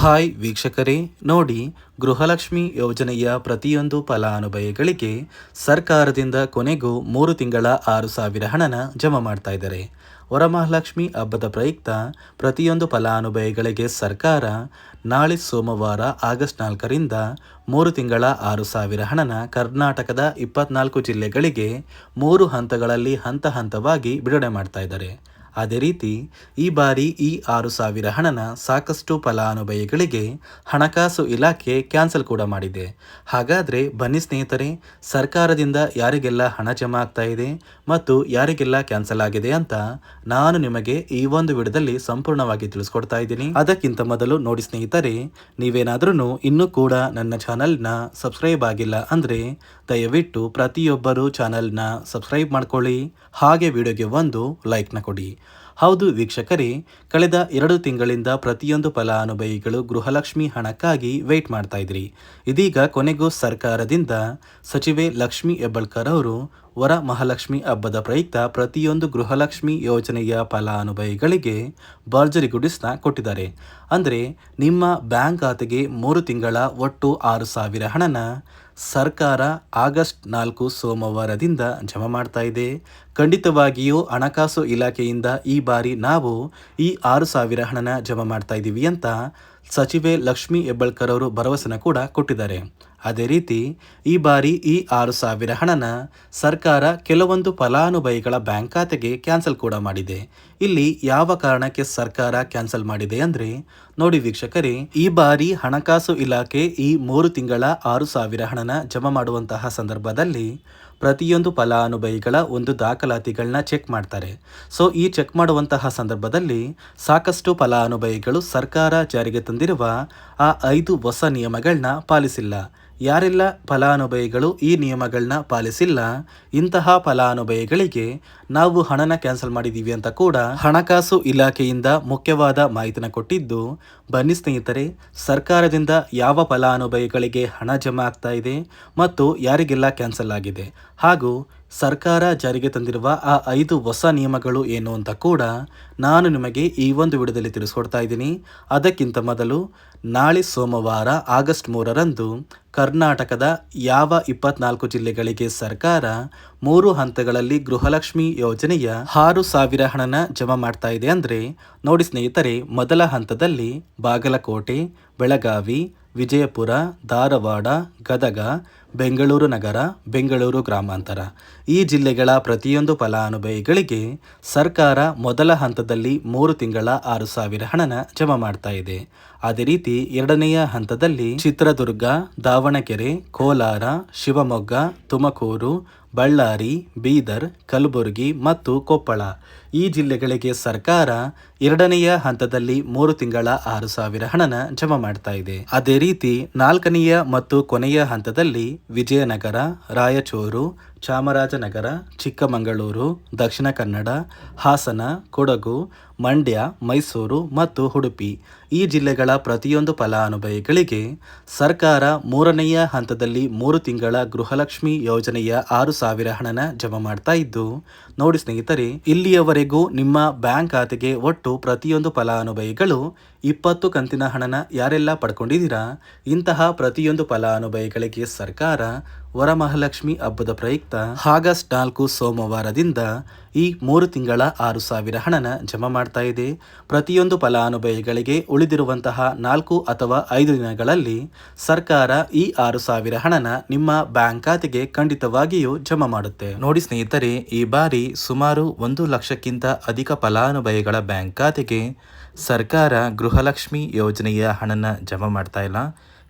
Hi ವೀಕ್ಷಕರೇ, ನೋಡಿ ಗೃಹಲಕ್ಷ್ಮಿ ಯೋಜನೆಯ ಪ್ರತಿಯೊಂದು ಫಲಾನುಭವಿಗಳಿಗೆ ಸರ್ಕಾರದಿಂದ ಕೊನೆಗೂ ಮೂರು ತಿಂಗಳ ಆರು ಸಾವಿರ ಹಣನ ಜಮಾ ಮಾಡ್ತಾ ಇದ್ದಾರೆ. ವರಮಹಾಲಕ್ಷ್ಮಿ ಹಬ್ಬದ ಪ್ರಯುಕ್ತ ಪ್ರತಿಯೊಂದು ಫಲಾನುಭವಿಗಳಿಗೆ ಸರ್ಕಾರ ನಾಳೆ ಸೋಮವಾರ ಆಗಸ್ಟ್ ನಾಲ್ಕರಿಂದ ಮೂರು ತಿಂಗಳ ಆರು ಸಾವಿರ ಹಣನ ಕರ್ನಾಟಕದ ಇಪ್ಪತ್ನಾಲ್ಕು ಜಿಲ್ಲೆಗಳಿಗೆ ಮೂರು ಹಂತಗಳಲ್ಲಿ ಹಂತ ಹಂತವಾಗಿ ಬಿಡುಗಡೆ ಮಾಡ್ತಾ ಇದ್ದಾರೆ. ಅದೇ ರೀತಿ ಈ ಬಾರಿ ಈ ಆರು ಸಾವಿರ ಹಣನ ಸಾಕಷ್ಟು ಫಲಾನುಭವಿಗಳಿಗೆ ಹಣಕಾಸು ಇಲಾಖೆ ಕ್ಯಾನ್ಸಲ್ ಕೂಡ ಮಾಡಿದೆ. ಹಾಗಾದರೆ ಬನ್ನಿ ಸ್ನೇಹಿತರೆ, ಸರ್ಕಾರದಿಂದ ಯಾರಿಗೆಲ್ಲ ಹಣ ಜಮಾ ಆಗ್ತಾ ಇದೆ ಮತ್ತು ಯಾರಿಗೆಲ್ಲ ಕ್ಯಾನ್ಸಲ್ ಆಗಿದೆ ಅಂತ ನಾನು ನಿಮಗೆ ಈ ಒಂದು ವಿಡದಲ್ಲಿ ಸಂಪೂರ್ಣವಾಗಿ ತಿಳಿಸ್ಕೊಡ್ತಾ ಇದ್ದೀನಿ. ಅದಕ್ಕಿಂತ ಮೊದಲು ನೋಡಿ ಸ್ನೇಹಿತರೆ ನೀವೇನಾದ್ರೂ ಇನ್ನೂ ಕೂಡ ನನ್ನ ಚಾನಲ್ನ ಸಬ್ಸ್ಕ್ರೈಬ್ ಆಗಿಲ್ಲ ಅಂದರೆ ದಯವಿಟ್ಟು ಪ್ರತಿಯೊಬ್ಬರು ಚಾನಲ್ನ ಸಬ್ಸ್ಕ್ರೈಬ್ ಮಾಡ್ಕೊಳ್ಳಿ. ಹಾಗೆ ವಿಡಿಯೋಗೆ ಒಂದು ಲೈಕ್ನ ಕೊಡಿ. ಹೌದು ವೀಕ್ಷಕರೇ, ಕಳೆದ ಎರಡು ತಿಂಗಳಿಂದ ಪ್ರತಿಯೊಂದು ಫಲಾನುಭವಿಗಳು ಗೃಹಲಕ್ಷ್ಮಿ ಹಣಕ್ಕಾಗಿ ವೇಟ್ ಮಾಡ್ತಾ ಇದ್ರಿ. ಇದೀಗ ಕೊನೆಗೂ ಸರ್ಕಾರದಿಂದ ಸಚಿವೆ ಲಕ್ಷ್ಮಿ ಹೆಬ್ಬಳ್ಕರ್ ಅವರು ವರ ಮಹಾಲಕ್ಷ್ಮಿ ಹಬ್ಬದ ಪ್ರಯುಕ್ತ ಪ್ರತಿಯೊಂದು ಗೃಹಲಕ್ಷ್ಮಿ ಯೋಜನೆಯ ಫಲಾನುಭವಿಗಳಿಗೆ ಭರ್ಜರಿ ಗುಡಿಸ್ನ ಕೊಟ್ಟಿದ್ದಾರೆ. ಅಂದರೆ ನಿಮ್ಮ ಬ್ಯಾಂಕ್ ಖಾತೆಗೆ ಮೂರು ತಿಂಗಳ ಒಟ್ಟು ಆರು ಸಾವಿರ ಹಣನ ಸರ್ಕಾರ ಆಗಸ್ಟ್ ನಾಲ್ಕು ಸೋಮವಾರದಿಂದ ಜಮಾ ಮಾಡ್ತಾ ಇದೆ. ಖಂಡಿತವಾಗಿಯೂ ಹಣಕಾಸು ಇಲಾಖೆಯಿಂದ ಈ ಬಾರಿ ನಾವು ಈ ಆರು ಸಾವಿರ ಹಣನ ಜಮಾ ಮಾಡ್ತಾ ಇದ್ದೀವಿ ಅಂತ ಸಚಿವೆ ಲಕ್ಷ್ಮಿ ಹೆಬ್ಬಳ್ಕರ್ ಅವರು ಭರವಸೆನ ಕೂಡ ಕೊಟ್ಟಿದ್ದಾರೆ. ಅದೇ ರೀತಿ, ಈ ಬಾರಿ ಈ ಆರು ಸಾವಿರ ಹಣನ ಸರ್ಕಾರ ಕೆಲವೊಂದು ಫಲಾನುಭವಿಗಳ ಬ್ಯಾಂಕ್ ಖಾತೆಗೆ ಕ್ಯಾನ್ಸಲ್ ಕೂಡ ಮಾಡಿದೆ. ಇಲ್ಲಿ ಯಾವ ಕಾರಣಕ್ಕೆ ಸರ್ಕಾರ ಕ್ಯಾನ್ಸಲ್ ಮಾಡಿದೆ ಅಂದರೆ, ನೋಡಿ ವೀಕ್ಷಕರೇ, ಈ ಬಾರಿ ಹಣಕಾಸು ಇಲಾಖೆ ಈ ಮೂರು ತಿಂಗಳ ಆರು ಸಾವಿರ ಹಣನ ಜಮಾ ಮಾಡುವಂತಹ ಸಂದರ್ಭದಲ್ಲಿ ಪ್ರತಿಯೊಂದು ಫಲಾನುಭವಿಗಳ ಒಂದು ದಾಖಲಾತಿಗಳನ್ನ ಚೆಕ್ ಮಾಡ್ತಾರೆ. ಸೊ ಈ ಚೆಕ್ ಮಾಡುವಂತಹ ಸಂದರ್ಭದಲ್ಲಿ ಸಾಕಷ್ಟು ಫಲಾನುಭವಿಗಳು ಸರ್ಕಾರ ಜಾರಿಗೆ ತಂದಿರುವ ಆ ಐದು ಹೊಸ ನಿಯಮಗಳನ್ನ ಪಾಲಿಸಿಲ್ಲ. ಯಾರೆಲ್ಲ ಫಲಾನುಭವಿಗಳು ಈ ನಿಯಮಗಳನ್ನ ಪಾಲಿಸಿಲ್ಲ, ಇಂತಹ ಫಲಾನುಭವಿಗಳಿಗೆ ನಾವು ಹಣನ ಕ್ಯಾನ್ಸಲ್ ಮಾಡಿದ್ದೀವಿ ಅಂತ ಕೂಡ ಹಣಕಾಸು ಇಲಾಖೆಯಿಂದ ಮುಖ್ಯವಾದ ಮಾಹಿತಿನ ಕೊಟ್ಟಿದ್ದು ಬನ್ನಿ ಸ್ನೇಹಿತರೆ, ಸರ್ಕಾರದಿಂದ ಯಾವ ಫಲಾನುಭವಿಗಳಿಗೆ ಹಣ ಜಮಾ ಆಗ್ತಾ ಇದೆ ಮತ್ತು ಯಾರಿಗೆಲ್ಲ ಕ್ಯಾನ್ಸಲ್ ಆಗಿದೆ ಹಾಗೂ ಸರ್ಕಾರ ಜಾರಿಗೆ ತಂದಿರುವ ಆ ಐದು ಹೊಸ ನಿಯಮಗಳು ಏನು ಅಂತ ಕೂಡ ನಾನು ನಿಮಗೆ ಈ ಒಂದು ವಿಡಿಯೋದಲ್ಲಿ ತಿಳಿಸ್ಕೊಡ್ತಾ ಇದ್ದೀನಿ. ಅದಕ್ಕಿಂತ ಮೊದಲು ನಾಳೆ ಸೋಮವಾರ ಆಗಸ್ಟ್ ಮೂರರಂದು ಕರ್ನಾಟಕದ ಯಾವ ಇಪ್ಪತ್ನಾಲ್ಕು ಜಿಲ್ಲೆಗಳಿಗೆ ಸರ್ಕಾರ ಮೂರು ಹಂತಗಳಲ್ಲಿ ಗೃಹಲಕ್ಷ್ಮಿ ಯೋಜನೆಯ ಆರು ಸಾವಿರ ಹಣನ ಜಮಾ ಮಾಡ್ತಾ ಇದೆ ಅಂದರೆ, ನೋಡಿ ಸ್ನೇಹಿತರೆ, ಮೊದಲ ಹಂತದಲ್ಲಿ ಬಾಗಲಕೋಟೆ ಬೆಳಗಾವಿ ವಿಜಯಪುರ ಧಾರವಾಡ ಗದಗ ಬೆಂಗಳೂರು ನಗರ, ಬೆಂಗಳೂರು ಗ್ರಾಮಾಂತರ. ಈ ಜಿಲ್ಲೆಗಳ ಪ್ರತಿಯೊಂದು ಫಲಾನುಭವಿಗಳಿಗೆ ಸರ್ಕಾರ ಮೊದಲ ಹಂತದಲ್ಲಿ ಮೂರು ತಿಂಗಳ ಆರು ಸಾವಿರ ಹಣನ ಜಮಾ ಮಾಡ್ತಾ ಇದೆ. ಅದೇ ರೀತಿ ಎರಡನೆಯ ಹಂತದಲ್ಲಿ ಚಿತ್ರದುರ್ಗ, ದಾವಣಗೆರೆ, ಕೋಲಾರ, ಶಿವಮೊಗ್ಗ, ತುಮಕೂರು, ಬಳ್ಳಾರಿ, ಬೀದರ್, ಕಲಬುರಗಿ ಮತ್ತು ಕೊಪ್ಪಳ. ಈ ಜಿಲ್ಲೆಗಳಿಗೆ ಸರ್ಕಾರ ಎರಡನೆಯ ಹಂತದಲ್ಲಿ ಮೂರು ತಿಂಗಳ ಆರು ಸಾವಿರ ಹಣನ ಜಮಾ ಮಾಡ್ತಾ ಇದೆ. ಅದೇ ರೀತಿ ನಾಲ್ಕನೆಯ ಮತ್ತು ಕೊನೆಯ ಹಂತದಲ್ಲಿ విజయనగర రాయచూరు ಚಾಮರಾಜನಗರ, ಚಿಕ್ಕಮಗಳೂರು, ದಕ್ಷಿಣ ಕನ್ನಡ, ಹಾಸನ, ಕೊಡಗು, ಮಂಡ್ಯ, ಮೈಸೂರು ಮತ್ತು ಉಡುಪಿ. ಈ ಜಿಲ್ಲೆಗಳ ಪ್ರತಿಯೊಂದು ಫಲಾನುಭವಿಗಳಿಗೆ ಸರ್ಕಾರ ಮೂರನೆಯ ಹಂತದಲ್ಲಿ ಮೂರು ತಿಂಗಳ ಗೃಹಲಕ್ಷ್ಮಿ ಯೋಜನೆಯ ಆರು ಸಾವಿರ ಹಣನ ಜಮಾ ಮಾಡ್ತಾ ಇದ್ದು, ನೋಡಿ ಸ್ನೇಹಿತರೆ, ಇಲ್ಲಿಯವರೆಗೂ ನಿಮ್ಮ ಬ್ಯಾಂಕ್ ಖಾತೆಗೆ ಒಟ್ಟು ಪ್ರತಿಯೊಂದು ಫಲಾನುಭವಿಗಳು ಇಪ್ಪತ್ತು ಕಂತಿನ ಹಣನ ಯಾರೆಲ್ಲ ಪಡ್ಕೊಂಡಿದ್ದೀರಾ? ಇಂತಹ ಪ್ರತಿಯೊಂದು ಫಲಾನುಭವಿಗಳಿಗೆ ಸರ್ಕಾರ ವರಮಹಾಲಕ್ಷ್ಮಿ ಹಬ್ಬದ ಪ್ರಯುಕ್ತ ಆಗಸ್ಟ್ ನಾಲ್ಕು ಸೋಮವಾರದಿಂದ ಈ ಮೂರು ತಿಂಗಳ ಆರು ಸಾವಿರ ಹಣನ ಜಮಾ ಮಾಡ್ತಾ ಇದೆ. ಪ್ರತಿಯೊಂದು ಫಲಾನುಭವಿಗಳಿಗೆ ಉಳಿದಿರುವಂತಹ ನಾಲ್ಕು ಅಥವಾ ಐದು ದಿನಗಳಲ್ಲಿ ಸರ್ಕಾರ ಈ ಆರು ಸಾವಿರ ಹಣನ ನಿಮ್ಮ ಬ್ಯಾಂಕ್ ಖಾತೆಗೆ ಖಂಡಿತವಾಗಿಯೂ ಜಮಾ ಮಾಡುತ್ತೆ. ನೋಡಿ ಸ್ನೇಹಿತರೆ, ಈ ಬಾರಿ ಸುಮಾರು ಒಂದು ಲಕ್ಷಕ್ಕಿಂತ ಅಧಿಕ ಫಲಾನುಭವಿಗಳ ಬ್ಯಾಂಕ್ ಖಾತೆಗೆ ಸರ್ಕಾರ ಗೃಹಲಕ್ಷ್ಮಿ ಯೋಜನೆಯ ಹಣನ ಜಮಾ ಮಾಡ್ತಾ ಇಲ್ಲ.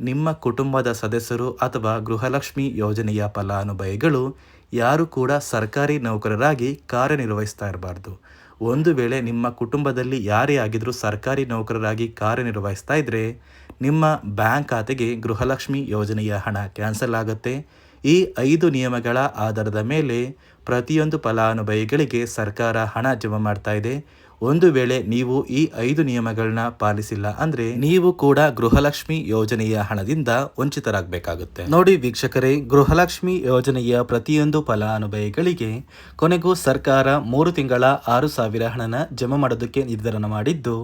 ನಿಮ್ಮ ಕುಟುಂಬದ ಸದಸ್ಯರು ಅಥವಾ ಗೃಹಲಕ್ಷ್ಮಿ ಯೋಜನೆಯ ಫಲಾನುಭವಿಗಳು ಯಾರು ಕೂಡ ಸರ್ಕಾರಿ ನೌಕರರಾಗಿ ಕಾರ್ಯನಿರ್ವಹಿಸ್ತಾ ಇರಬಾರ್ದು. ಒಂದು ವೇಳೆ ನಿಮ್ಮ ಕುಟುಂಬದಲ್ಲಿ ಯಾರೇ ಆಗಿದ್ದರೂ ಸರ್ಕಾರಿ ನೌಕರರಾಗಿ ಕಾರ್ಯನಿರ್ವಹಿಸ್ತಾ ಇದ್ದರೆ ನಿಮ್ಮ ಬ್ಯಾಂಕ್ ಖಾತೆಗೆ ಗೃಹಲಕ್ಷ್ಮಿ ಯೋಜನೆಯ ಹಣ ಕ್ಯಾನ್ಸಲ್ ಆಗುತ್ತೆ. ಈ ಐದು ನಿಯಮಗಳ ಆಧಾರದ ಮೇಲೆ ಪ್ರತಿಯೊಂದು ಫಲಾನುಭವಿಗಳಿಗೆ ಸರ್ಕಾರ ಹಣ ಜಮಾ ಮಾಡ್ತಾ ಇದೆ. ಒಂದು ವೇಳೆ ನೀವು ಈ ಐದು ನಿಯಮಗಳನ್ನ ಪಾಲಿಸಿಲ್ಲ ಅಂದ್ರೆ ನೀವು ಕೂಡ ಗೃಹಲಕ್ಷ್ಮಿ ಯೋಜನೆಯ ಹಣದಿಂದ ವಂಚಿತರಾಗಬೇಕಾಗುತ್ತೆ. ನೋಡಿ ವೀಕ್ಷಕರೇ, ಗೃಹಲಕ್ಷ್ಮಿ ಯೋಜನೆಯ ಪ್ರತಿಯೊಂದು ಫಲಾನುಭವಿಗಳಿಗೆ ಕೊನೆಗೂ ಸರ್ಕಾರ ಮೂರು ತಿಂಗಳ ಆರು ಸಾವಿರ ಹಣನ ಜಮಾ ಮಾಡೋದಕ್ಕೆ ನಿರ್ಧಾರ ಮಾಡಿದ್ದು,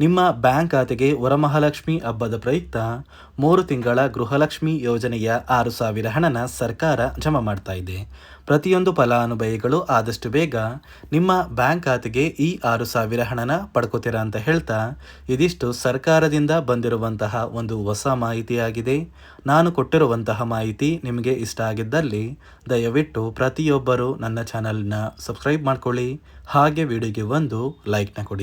ನಿಮ್ಮ ಬ್ಯಾಂಕ್ ಖಾತೆಗೆ ವರಮಹಾಲಕ್ಷ್ಮಿ ಹಬ್ಬದ ಪ್ರಯುಕ್ತ ಮೂರು ತಿಂಗಳ ಗೃಹಲಕ್ಷ್ಮಿ ಯೋಜನೆಯ ಆರು ಸಾವಿರ ಹಣನ ಸರ್ಕಾರ ಜಮಾ ಮಾಡ್ತಾ ಇದೆ. ಪ್ರತಿಯೊಂದು ಫಲಾನುಭವಿಗಳು ಆದಷ್ಟು ಬೇಗ ನಿಮ್ಮ ಬ್ಯಾಂಕ್ ಖಾತೆಗೆ ಈ ಆರು ಸಾವಿರ ಹಣನ ಪಡ್ಕೋತೀರಾ ಅಂತ ಹೇಳ್ತಾ ಇದಿಷ್ಟು ಸರ್ಕಾರದಿಂದ ಬಂದಿರುವಂತಹ ಒಂದು ಹೊಸ ಮಾಹಿತಿಯಾಗಿದೆ. ನಾನು ಕೊಟ್ಟಿರುವಂತಹ ಮಾಹಿತಿ ನಿಮಗೆ ಇಷ್ಟ ಆಗಿದ್ದಲ್ಲಿ ದಯವಿಟ್ಟು ಪ್ರತಿಯೊಬ್ಬರು ನನ್ನ ಚಾನಲ್ನ ಸಬ್ಸ್ಕ್ರೈಬ್ ಮಾಡ್ಕೊಳ್ಳಿ. ಹಾಗೆ ವಿಡಿಯೋಗೆ ಒಂದು ಲೈಕ್ನ ಕೊಡಿ.